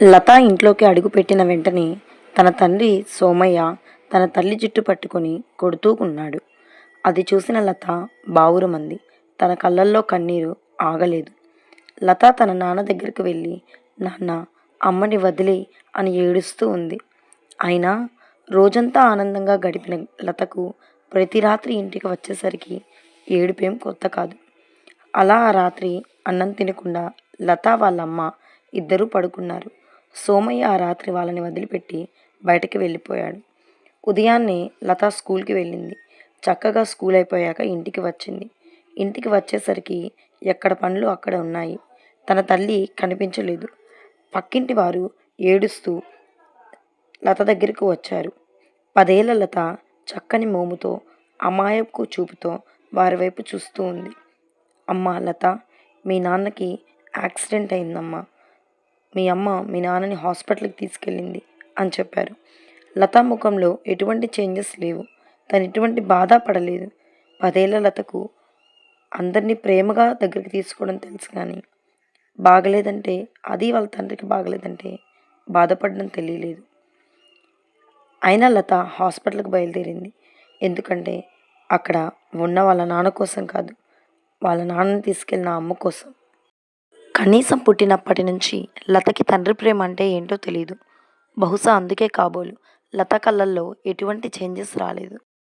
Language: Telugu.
లత ఇంట్లోకి అడుగుపెట్టిన వెంటనే తన తండ్రి సోమయ్య తన తల్లి జుట్టు పట్టుకొని కొడుతూ ఉన్నాడు అది చూసిన లత బావురమంది. తన కళ్ళల్లో కన్నీరు ఆగలేదు. లత తన నాన్న దగ్గరికి వెళ్ళి నాన్న అమ్మని వదిలే అని ఏడుస్తూ ఉంది. అయినా రోజంతా ఆనందంగా గడిపిన లతకు ప్రతి రాత్రి ఇంటికి వచ్చేసరికి ఏడుపేం కొత్త కాదు. అలా ఆ రాత్రి అన్నం తినకుండా లత వాళ్ళమ్మ ఇద్దరూ పడుకున్నారు. సోమయ్య ఆ రాత్రి వాళ్ళని వదిలిపెట్టి బయటకి వెళ్ళిపోయాడు. ఉదయాన్నే లత స్కూల్కి వెళ్ళింది. చక్కగా స్కూల్ అయిపోయాక ఇంటికి వచ్చింది. ఇంటికి వచ్చేసరికి ఎక్కడ పనులు అక్కడ ఉన్నాయి. తన తల్లి కనిపించలేదు. పక్కింటి వారు ఏడుస్తూ లత దగ్గరకు వచ్చారు. పదేళ్ళ లత చక్కని మోముతో అమాయపు చూపుతో వారి వైపు చూస్తూ ఉంది. అమ్మ లత మీ నాన్నకి యాక్సిడెంట్ అయిందమ్మా. మీ అమ్మ మీ నాన్నని హాస్పిటల్కి తీసుకెళ్ళింది అని చెప్పారు. లత ముఖంలో ఎటువంటి చేంజెస్ లేవు. తను ఎటువంటి బాధ పడలేదు. పదేళ్ళ లతకు అందరినీ ప్రేమగా దగ్గరికి తీసుకోవడం తెలుసు కానీ బాగలేదంటే అది వాళ్ళ తండ్రికి బాగలేదంటే బాధపడడం తెలియలేదు. అయినా లత హాస్పిటల్కి బయలుదేరింది. ఎందుకంటే అక్కడ ఉన్న వాళ్ళ నాన్న కోసం కాదు వాళ్ళ నాన్నని తీసుకెళ్ళిన అమ్మ కోసం. కనీసం పుట్టినప్పటి నుంచి లతకి తండ్రి ప్రేమ అంటే ఏంటో తెలియదు బహుశా అందుకే కాబోలు. లత కళ్ళల్లో ఎటువంటి చేంజెస్ రాలేదు.